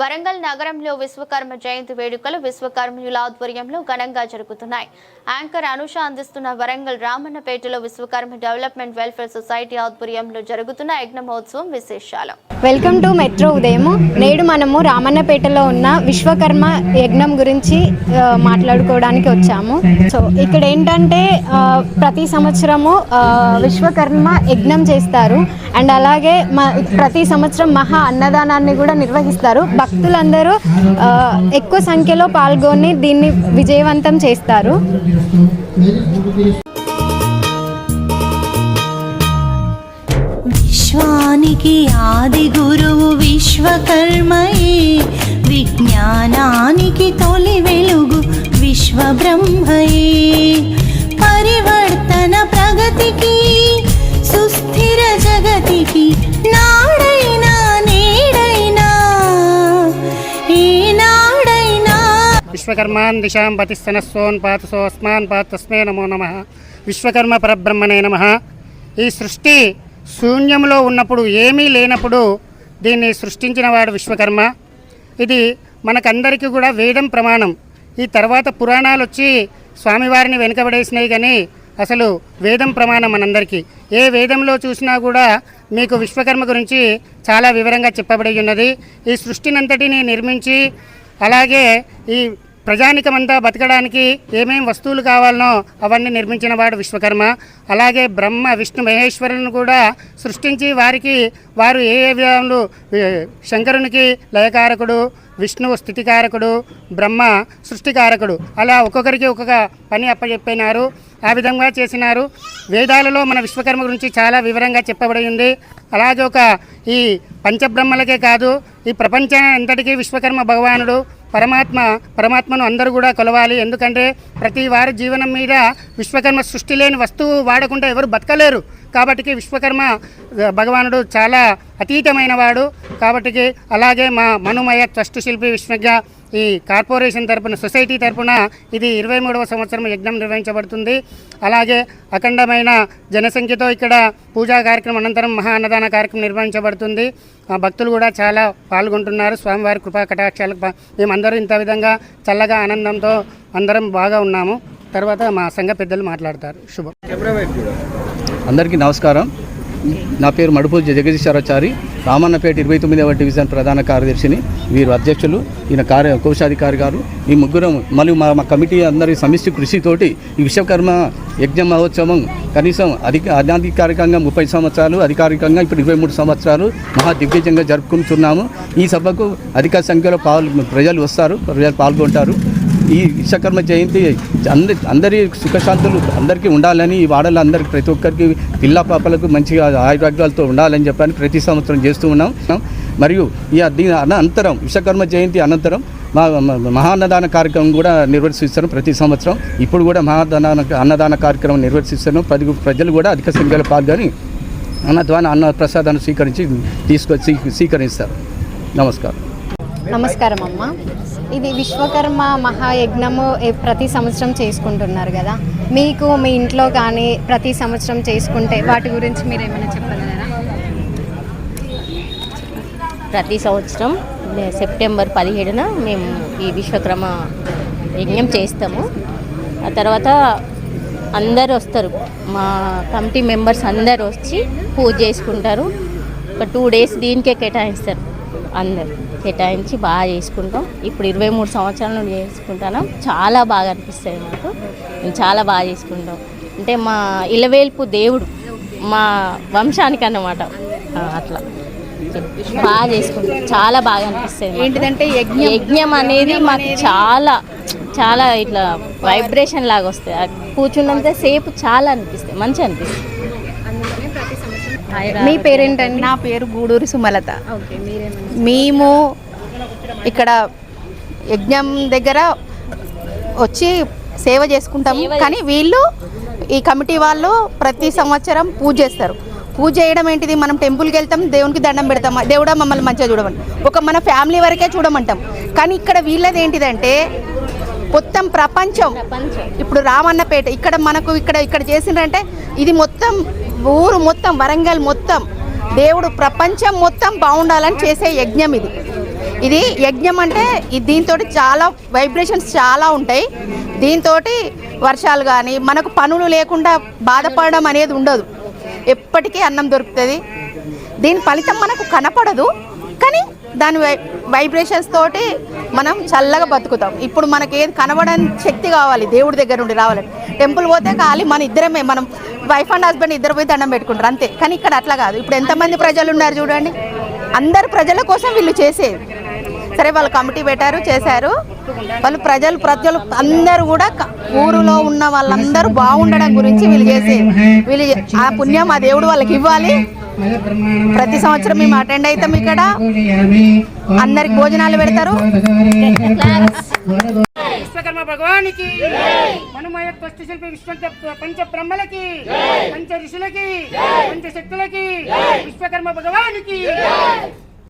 వరంగల్ నగరంలో విశ్వకర్మ జయంతి వేడుకలు విశ్వకర్మయుల ఆధ్వర్యంలో ఘనంగా జరుగుతున్నాయి. యాంకర్ అనుష అందిస్తున్న వరంగల్ రామన్నపేటలో విశ్వకర్మ డెవలప్మెంట్ వెల్ఫేర్ సొసైటీ ఆధ్వర్యంలో జరుగుతున్న యజ్ఞ మహోత్సవం విశేషాలు. వెల్కమ్ టు మెట్రో ఉదయము. నేడు మనము రామన్నపేటలో ఉన్న విశ్వకర్మ యజ్ఞం గురించి మాట్లాడుకోవడానికి వచ్చాము. సో ఇక్కడ ఏంటంటే ప్రతి సంవత్సరము విశ్వకర్మ యజ్ఞం చేస్తారు. అండ్ అలాగే మ ప్రతి సంవత్సరం మహా అన్నదానాన్ని కూడా నిర్వహిస్తారు. భక్తులందరూ ఎక్కువ సంఖ్యలో పాల్గొని దీన్ని విజయవంతం చేస్తారు. విశ్వానికి ఆది గురువు విశ్వకర్మయే విజ్ఞానానికి తొలి వెలుగు విశ్వబ్రహ్మయే. పరివర్తన ప్రగతికి విశ్వకర్మాన్ దిశాం పతిస్తనస్సోన్ పాతసోస్మాన్ పాత తస్మే నమో నమ విశ్వకర్మ పరబ్రహ్మనే నమ ఈ సృష్టి శూన్యంలో ఉన్నప్పుడు ఏమీ లేనప్పుడు దీన్ని సృష్టించిన వాడు విశ్వకర్మ. ఇది మనకందరికీ కూడా వేదం ప్రమాణం. ఈ తర్వాత పురాణాలు వచ్చి స్వామివారిని వెనుకబడేసినాయి కానీ అసలు వేదం ప్రమాణం మనందరికీ. ఏ వేదంలో చూసినా కూడా మీకు విశ్వకర్మ గురించి చాలా వివరంగా చెప్పబడి ఉన్నది. ఈ సృష్టినంతటిని నిర్మించి అలాగే ఈ ప్రజానికమంతా బతకడానికి ఏమేం వస్తువులు కావాలనో అవన్నీ నిర్మించిన వాడు విశ్వకర్మ. అలాగే బ్రహ్మ విష్ణు మహేశ్వరులను కూడా సృష్టించి వారికి వారు ఏ ఏ విధంలో శంకరునికి లయకారకుడు విష్ణువు స్థితికారకుడు బ్రహ్మ సృష్టికారకుడు. అలా ఒక్కొక్కరికి ఒక్కొక్క పని అప్పచెప్పినారు. ఆ విధంగా చేసినారు. వేదాలలో మన విశ్వకర్మ గురించి చాలా వివరంగా చెప్పబడి ఉంది. అలాగే ఒక ఈ పంచబ్రహ్మలకే కాదు ఈ ప్రపంచం అంతటికీ విశ్వకర్మ భగవానుడు. పరమాత్మ పరమాత్మను అందరూ కూడా కొలవాలి. ఎందుకంటే ప్రతి వారి జీవనం మీద విశ్వకర్మ సృష్టి లేని వస్తువు వాడకుండా ఎవరు బతకలేరు. కాబట్టి విశ్వకర్మ భగవానుడు చాలా అతీతమైన వాడు. కాబట్టి అలాగే మా మనుమయ ట్రస్ట్ శిల్పి విశ్వజ్ఞ ఈ కార్పొరేషన్ తరపున సొసైటీ తరపున ఇది ఇరవై మూడవ సంవత్సరం యజ్ఞం నిర్వహించబడుతుంది. అలాగే అఖండమైన జనసంఖ్యతో ఇక్కడ పూజా కార్యక్రమం అనంతరం మహా అన్నదాన కార్యక్రమం నిర్వహించబడుతుంది. ఆ భక్తులు కూడా చాలా పాల్గొంటున్నారు. స్వామివారి కృపా కటాక్షాలకు మేమందరూ ఇంత విధంగా చల్లగా ఆనందంతో అందరం బాగా ఉన్నాము. తర్వాత మా సంఘ పెద్దలు మాట్లాడతారు. శుభం. అందరికీ నమస్కారం. నా పేరు మడుపు జగదీశ్వరాచారి. రామన్నపేట ఇరవై తొమ్మిదవ డివిజన్ ప్రధాన కార్యదర్శిని. వీరు అధ్యక్షులు. ఈయన కార్య కోశాధికారి గారు. ఈ ముగ్గురం మరియు మా మా కమిటీ అందరి సమిష్టి కృషితోటి ఈ విశ్వకర్మ యజ్ఞ మహోత్సవం కనీసం అధిక అనాధికారికంగా ముప్పై సంవత్సరాలు అధికారికంగా ఇప్పుడు ఇరవై మూడు సంవత్సరాలు మహా దిగ్విజయంగా జరుపుకుంటున్నాము. ఈ సభకు అధిక సంఖ్యలో పాల్ ప్రజలు వస్తారు. ప్రజలు పాల్గొంటారు. ఈ విశ్వకర్మ జయంతి అందరి అందరి సుఖశాంతులు అందరికీ ఉండాలని ఈ వాడలో అందరికి ప్రతి ఒక్కరికి పిల్ల పాపలకు మంచిగా ఆయుర్వేదాలతో ఉండాలని చెప్పని ప్రతి సంవత్సరం చేస్తూ ఉన్నాం. మరియు ఈ దీని అనంతరం విశ్వకర్మ జయంతి అనంతరం మా మహాన్నదాన కార్యక్రమం కూడా నిర్వర్తిస్తారు ప్రతి సంవత్సరం. ఇప్పుడు కూడా మహాదాన అన్నదాన కార్యక్రమం నిర్వర్తిస్తాను ప్రతి ప్రజలు కూడా అధిక సంఖ్యలో పాల్గొని అన్నద్వాన అన్న ప్రసాదాన్ని స్వీకరించి తీసుకొచ్చి స్వీకరిస్తారు. నమస్కారం. నమస్కారం అమ్మ ఇది విశ్వకర్మ మహాయజ్ఞము ప్రతి సంవత్సరం చేసుకుంటున్నారు కదా. మీకు మీ ఇంట్లో కానీ ప్రతి సంవత్సరం చేసుకుంటే వాటి గురించి మీరు ఏమైనా చెప్పగలరా? ప్రతి సంవత్సరం సెప్టెంబర్ పదిహేడున మేము ఈ విశ్వకర్మ యజ్ఞం చేస్తాము. ఆ తర్వాత అందరు వస్తారు. మా కమిటీ మెంబర్స్ అందరు వచ్చి పూజ చేసుకుంటారు. ఒక టూ డేస్ దీనికే కేటాయిస్తారు. అందరు కేటాయించి బాగా చేసుకుంటాం. ఇప్పుడు ఇరవై మూడు సంవత్సరాల నుండి చేసుకుంటాను. చాలా బాగా అనిపిస్తుంది మాకు మేము చాలా బాగా చేసుకుంటాం. అంటే మా ఇలవేల్పు దేవుడు మా వంశానికి అన్నమాట అట్లా. బాగా చేసుకుంటాం. చాలా బాగా అనిపిస్తుంది. ఏంటిదంటే యజ్ఞం? యజ్ఞం అనేది మాకు చాలా చాలా ఇట్లా వైబ్రేషన్ లాగా వస్తుంది కూర్చున్నంత సేపు చాలా అనిపిస్తుంది మంచిగా అనిపిస్తుంది మీ పేరేంటండి? నా పేరు గూడూరి సుమలత. మేము ఇక్కడ యజ్ఞం దగ్గర వచ్చి సేవ చేసుకుంటాము. కానీ వీళ్ళు ఈ కమిటీ వాళ్ళు ప్రతి సంవత్సరం పూజ చేస్తారు. పూజ చేయడం ఏంటిది? మనం టెంపుల్కి వెళ్తాం దేవునికి దండం పెడతాం. దేవుడా మమ్మల్ని మంచిగా చూడమని. ఒక మన ఫ్యామిలీ వరకే చూడమంటాం. కానీ ఇక్కడ వీళ్ళది ఏంటిదంటే మొత్తం ప్రపంచం. ఇప్పుడు రామన్నపేట ఇక్కడ మనకు ఇక్కడ ఇక్కడ చేసిండ్రంటే ఇది మొత్తం ఊరు మొత్తం వరంగల్ మొత్తం. దేవుడు ప్రపంచం మొత్తం బాగుండాలని చేసే యజ్ఞం ఇది. ఇది యజ్ఞం అంటే దీంతో చాలా వైబ్రేషన్స్ చాలా ఉంటాయి. దీంతో వర్షాలు కానీ మనకు పనులు లేకుండా బాధపడడం అనేది ఉండదు. ఎప్పటికీ అన్నం దొరుకుతుంది. దీని ఫలితం మనకు కనపడదు. కానీ దాని వై వైబ్రేషన్స్ తోటి మనం చల్లగా బతుకుతాం. ఇప్పుడు మనకి ఏది కనబడని శక్తి కావాలి దేవుడి దగ్గర నుండి రావాలని. టెంపుల్ పోతే కాలి మన ఇద్దరమే మనం వైఫ్ అండ్ హస్బెండ్ ఇద్దరు పోయి దండం పెట్టుకుంటారు అంతే. కానీ ఇక్కడ అట్లా కాదు. ఇప్పుడు ఎంతమంది ప్రజలు ఉన్నారు చూడండి. అందరు ప్రజల కోసం వీళ్ళు చేసేది. సరే వాళ్ళు కమిటీ పెట్టారు చేశారు. వాళ్ళు ప్రజలు ప్రజలు అందరూ కూడా ఊరులో ఉన్న వాళ్ళందరూ బాగుండడం గురించి వీళ్ళు చేసేది. వీళ్ళు ఆ పుణ్యం ఆ దేవుడు వాళ్ళకి ఇవ్వాలి. ప్రతి సంవత్సరం మేము అటెండ్ అవుతాం ఇక్కడ. అందరికి భోజనాలు పెడతారు. విశ్వకర్మ భగవానికి మనమయ త్వష్టి శిల్పి విశ్వ పంచ బ్రహ్మలకి పంచ ఋషులకి పంచ శక్తులకి విశ్వకర్మ భగవానికి.